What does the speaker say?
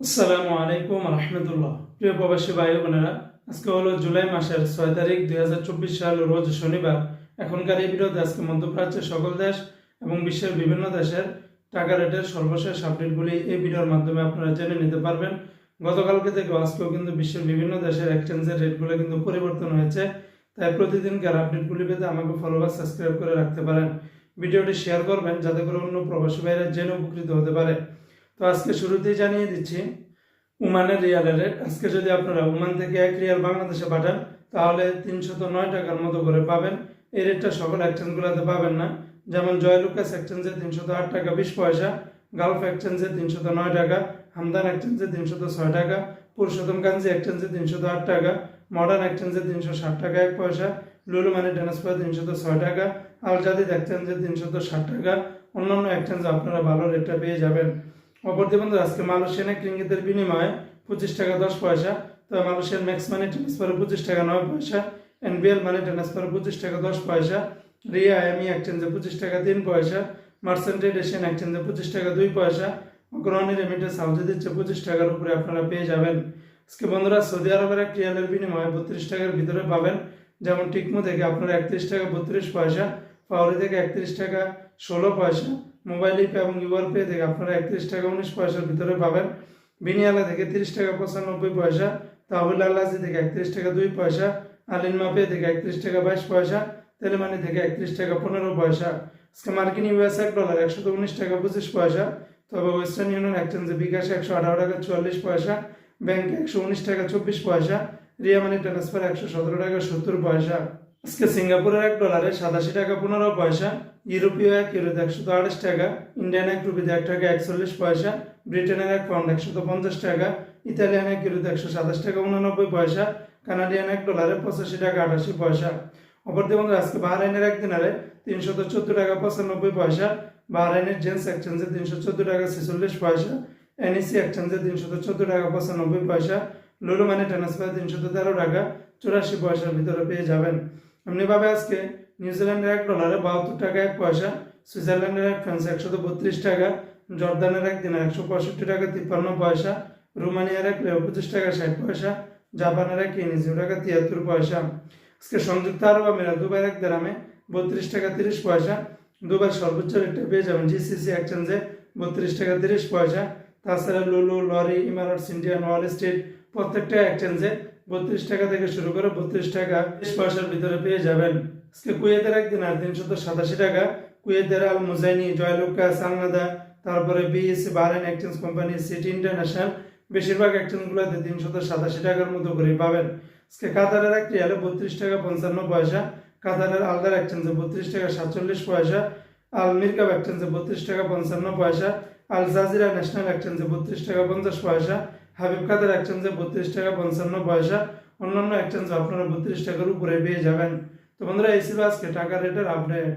আসসালামু আলাইকুম রহমতুল্লাহ। প্রিয় প্রবাসী ভাই বোনেরা, আজকে হলো জুলাই মাসের ছয় তারিখ দুই হাজার চব্বিশ সাল, রোজ শনিবার। এখনকার এই ভিডিওতে আজকে মধ্যপ্রাচ্যের সকল দেশ এবং বিশ্বের বিভিন্ন দেশের টাকা রেটের সর্বশেষ আপডেটগুলি এই ভিডিওর মাধ্যমে আপনারা জেনে নিতে পারবেন। গতকালকে থেকে আজকেও কিন্তু বিশ্বের বিভিন্ন দেশের এক্সচেঞ্জের রেটগুলো কিন্তু পরিবর্তন হয়েছে। তাই প্রতিদিনকার আপডেটগুলি পেতে আমাকে ফলো বা সাবস্ক্রাইব করে রাখতে পারেন। ভিডিওটি শেয়ার করবেন, যাতে করে অন্য প্রবাসী ভাইরা জেনে উপকৃত হতে পারে। তো আজকে শুরুতেই জানিয়ে দিচ্ছি, উমানের রিয়ালের রেট আজকে যদি আপনারা উমান থেকে এক রিয়াল বাংলাদেশে পাঠান, তাহলে তিনশত নয় টাকার মতো করে পাবেন। এই রেটটা সকল এক্সচেঞ্জগুলোতে পাবেন না। যেমন জয়লুকাস এক্সচেঞ্জে তিনশত আট টাকা, বিশ পয়সা। গালফ এক্সচেঞ্জে তিনশত নয় টাকা। হামদান এক্সচেঞ্জে তিনশত ছয় টাকা। পুরুষোত্তম কাঞ্জি এক্সচেঞ্জে তিনশত আট টাকা। মডার্ন এক্সচেঞ্জে তিনশো ষাট টাকা, এক পয়সা। লুলু মানি ট্রান্সফার তিনশত ছয় টাকা। আলজাদিদ এক্সচেঞ্জে তিনশত ষাট টাকা। অন্যান্য এক্সচেঞ্জে আপনারা ভালো রেটটা পেয়ে যাবেন। অপরদি বন্ধু আজকে মালয়েশিয়ান এক রিঙ্গিতের বিনিময়ে পঁচিশ টাকা দশ পয়সা। তবে মালয়েশিয়ান ম্যাক্স মানি ট্রান্সফারে পঁচিশ টাকা নয় পয়সা, এনবিএল মানি ট্রান্সফারে পঁচিশ টাকা দশ পয়সা, রিয়া আইএমই এক্সচেঞ্জে পঁচিশ টাকা তিন পয়সা মার্সেন্টেড এশিয়ান এক্সচেঞ্জে পঁচিশ টাকা দুই পয়সা অগ্রহণী রেমিটেন্স হাউসে দিচ্ছে পঁচিশ টাকার উপরে আপনারা পেয়ে যাবেন। আজকে বন্ধুরা সৌদি আরবের এক রিয়ালের বিনিময়ে বত্রিশ টাকার ভিতরে পাবেন। যেমন টিকমো থেকে আপনারা একত্রিশ টাকা বত্রিশ পয়সা, পাওয়ারি থেকে একত্রিশ টাকা ষোলো পয়সা মোবাইল পে এবং ইউআর পে থেকে আপনারা একত্রিশ টাকা উনিশ পয়সার ভিতরে পাবেন। বিনিয়ালা থেকে তিরিশ টাকা পঁচানব্বই পয়সা তাহলে আল্লাজি থেকে একত্রিশ টাকা দুই পয়সা আলিনমা পে থেকে একত্রিশ টাকা বাইশ পয়সা, তেলেমানি থেকে একত্রিশ টাকা পনেরো পয়সা। আজকে মার্কিন ইউএস এক ডলার একশো উনিশ টাকা পঁচিশ পয়সা, তবে ওয়েস্টার্ন ইউনিয়ন এক্সচেঞ্জে বিকাশে একশো আঠারো টাকা চুয়াল্লিশ পয়সা, ব্যাংকে একশো উনিশ টাকা চব্বিশ পয়সা, রিয়া মানি ট্রান্সফার একশো সতেরো টাকা সত্তর পয়সা। আজকে সিঙ্গাপুরের এক ডলারে সাতাশি টাকা পনেরো পয়সা ইউরোপীয় এক ইউরোতে একশো আঠাশ টাকা, ইন্ডিয়ান এক রুপিতে এক টাকা একচল্লিশ পয়সা ব্রিটেনের এক পাউন্ড একশো পঞ্চাশ টাকা, ইতালিয়ান এক ইউরোতে একশো সাতাশ টাকা উননব্বই পয়সা, কানাডিয়ান এক ডলারে পঁচাশি টাকা আটাশি পয়সা। অপরদিকে বন্ধুরা, আজকে বাহরাইনের এক দিনারে তিনশত চোদ্দ টাকা পঁচানব্বই পয়সা, বাহরাইনের জেন্স এক্সচেঞ্জে তিনশো চোদ্দ টাকা ছেচল্লিশ পয়সা, এনইসি এক্সচেঞ্জে তিনশত চোদ্দ টাকা পঁচানব্বই পয়সা লুলু মানি ট্রান্সফার তিনশত তেরো টাকা, চুরাশি পয়সার ভিতরে পেয়ে যাবেন। এমনিভাবে আজকে নিউজিল্যান্ডের এক ডলারে বাহাত্তর টাকা, এক পয়সা। সুইজারল্যান্ডের এক ফ্রান্স একশত বত্রিশ টাকা। জর্দানের এক দিনে একশো পঁয়ষট্টি টাকা, তিপ্পান্ন পয়সা। রোমানিয়ার এক পঁচিশ টাকা, ষাট পয়সা। জাপানের এক ইনি জিরো টাকা, তিয়াত্তর পয়সা। আজকে সংযুক্ত আরব আমিরাত, দুবাইয়ের এক দেরামে বত্রিশ টাকা, তিরিশ পয়সা। দুবার সর্বোচ্চ রেটটা পেয়ে যাবেন জিসিসি এক্সচেঞ্জে বত্রিশ টাকা, তিরিশ পয়সা। তাছাড়া লুলু, লরি ইমারাটস ইন্ডিয়ান ওয়াল স্ট্রিট প্রত্যেকটা এক্সচেঞ্জে বত্রিশ টাকা থেকে শুরু করে বত্রিশ টাকা বিশ পয়সার ভিতরে পেয়ে যাবেন। আজকে কুয়েতের একদিন আর তিনশত সাতাশি টাকা। কুয়েতের আল মুজাইনি, জয়লুকা সাংনাদা তারপরে BSC Bahrain exchange company City International বেশিরভাগ এক্সচেঞ্জগুলোতে তিনশত সাতাশি টাকার মতো করে পাবেন। আজকে কাতারের একটি রিয়ালে বত্রিশ টাকা পঞ্চান্ন পয়সা, কাতারের আলদার এক্সচেঞ্জে বত্রিশ টাকা সাতচল্লিশ পয়সা, আল মিরকাব এক্সচেঞ্জে বত্রিশ টাকা পঞ্চান্ন পয়সা, আল জাজিরা ন্যাশনাল এক্সচেঞ্জে বত্রিশ টাকা পঞ্চাশ পয়সা হাবিব কাদের এক্সচেঞ্জে বত্রিশ টাকা পঞ্চান্ন পয়সা, অন্যান্য এক এক্সচেঞ্জে আপনারা বত্রিশ টাকার উপরে পেয়ে যাবেন। তো বন্ধুরা, এই ছিল আজকে টাকা রেটের আপডেট